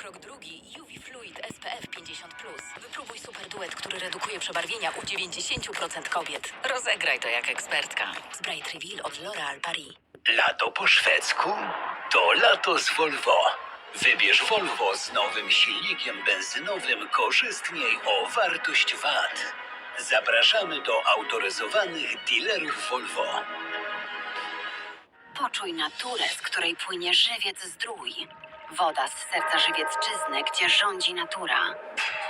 Krok drugi UV Fluid SPF 50+. Wypróbuj super duet, który redukuje przebarwienia u 90% kobiet. Rozegraj to jak ekspertka. Spray Reveal od L'Oréal Paris. Lato po szwedzku? To lato z Volvo. Wybierz Volvo z nowym silnikiem benzynowym korzystniej o wartość VAT. Zapraszamy do autoryzowanych dealerów Volvo. Poczuj naturę, z której płynie żywiec zdrój. Woda z serca żywiecczyzny, gdzie rządzi natura.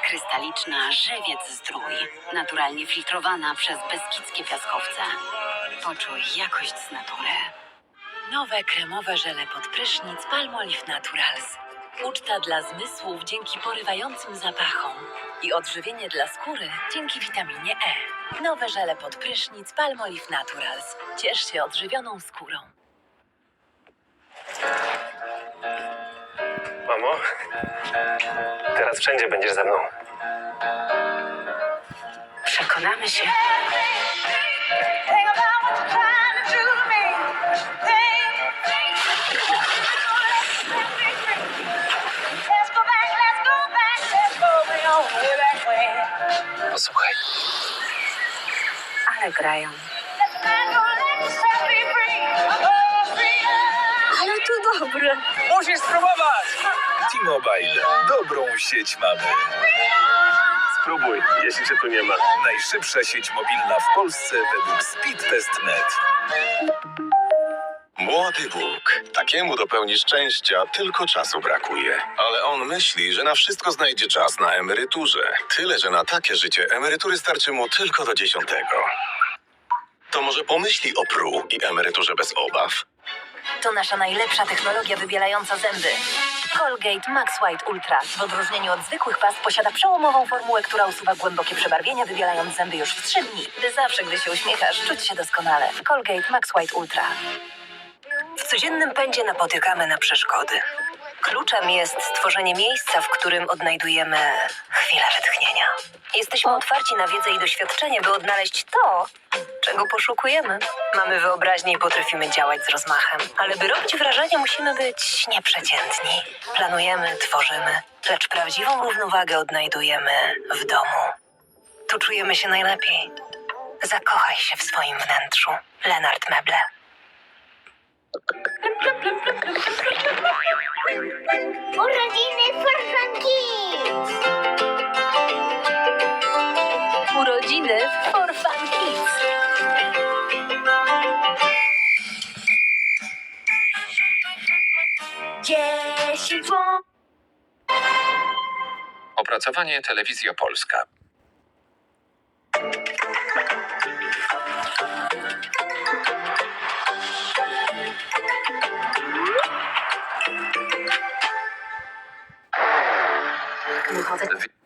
Krystaliczna żywiec zdrój. Naturalnie filtrowana przez beskidzkie piaskowce. Poczuj jakość z natury. Nowe kremowe żele pod prysznic Palmolive Naturals. Uczta dla zmysłów dzięki porywającym zapachom. I odżywienie dla skóry dzięki witaminie E. Nowe żele pod prysznic Palmolive Naturals. Ciesz się odżywioną skórą. Mamo, teraz wszędzie będziesz ze mną. Przekonamy się. Posłuchaj. Ale grają. Ale to dobre. Musisz spróbować! T-Mobile. Dobrą sieć mamy. Spróbuj, jeśli cię tu nie ma. Najszybsza sieć mobilna w Polsce według Speedtest.net. Młody Bóg. Takiemu dopełni szczęścia tylko czasu brakuje. Ale on myśli, że na wszystko znajdzie czas na emeryturze. Tyle, że na takie życie emerytury starczy mu tylko do dziesiątego. To może pomyśli o pru i emeryturze bez obaw? To nasza najlepsza technologia wybielająca zęby. Colgate Max White Ultra w odróżnieniu od zwykłych past posiada przełomową formułę, która usuwa głębokie przebarwienia, wybielając zęby już w 3 dni. Zawsze, gdy się uśmiechasz, czuć się doskonale. Colgate Max White Ultra. W codziennym pędzie napotykamy na przeszkody. Kluczem jest stworzenie miejsca, w którym odnajdujemy chwilę wytchnienia. Jesteśmy otwarci na wiedzę i doświadczenie, by odnaleźć to, czego poszukujemy. Mamy wyobraźnię i potrafimy działać z rozmachem, ale by robić wrażenie, musimy być nieprzeciętni. Planujemy, tworzymy, lecz prawdziwą równowagę odnajdujemy w domu. Tu czujemy się najlepiej. Zakochaj się w swoim wnętrzu. Lenart Meble. Urodziny Forfanki! Urodziny Opracowanie Telewizja Polska. Wychodzę.